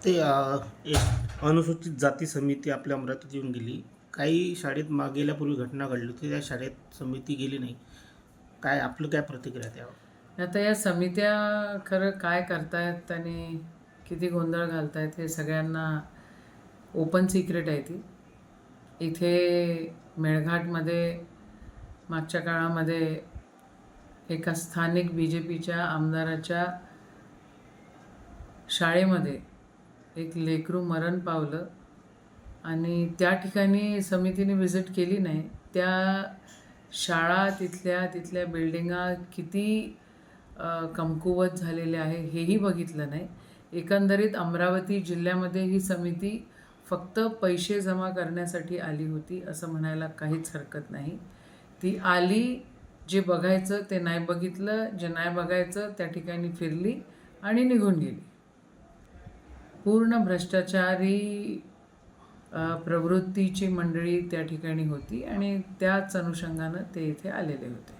ते एक अनुसूचित जाती समिती आपल्या अमरावतीत येऊन गेली. काही शाळेत मा गेल्यापूर्वी घटना घडली होती त्या शाळेत समिती गेली नाही. काय आपलं काय प्रतिक्रिया त्यावर? आता या समित्या खरं काय करतायत आणि किती गोंधळ घालतायत हे सगळ्यांना ओपन सिक्रेट आहे ती. इथे मेळघाटमध्ये मागच्या काळामध्ये एका स्थानिक बी जे पीच्या आमदाराच्या शाळेमध्ये एक लेकरू मरण पावलं आणि त्या ठिकाणी समितीने व्हिजिट केली नाही. त्या शाळा तिथल्या तिथल्या बिल्डिंगा किती कमकुवत झालेल्या आहे हेही बघितलं नाही. एकंदरीत अमरावती जिल्ह्यामध्ये ही समिती फक्त पैसे जमा करण्यासाठी आली होती असं म्हणायला काहीच हरकत नाही. ती आली जे बघायचं ते नाही बघितलं जे नाही बघायचं त्या ठिकाणी फिरली आणि निघून गेली. पूर्ण भ्रष्टाचारी प्रवृत्तीची मंडळी त्या ठिकाणी होती आणि त्याच अनुषंगानं ते इथे आलेले होते.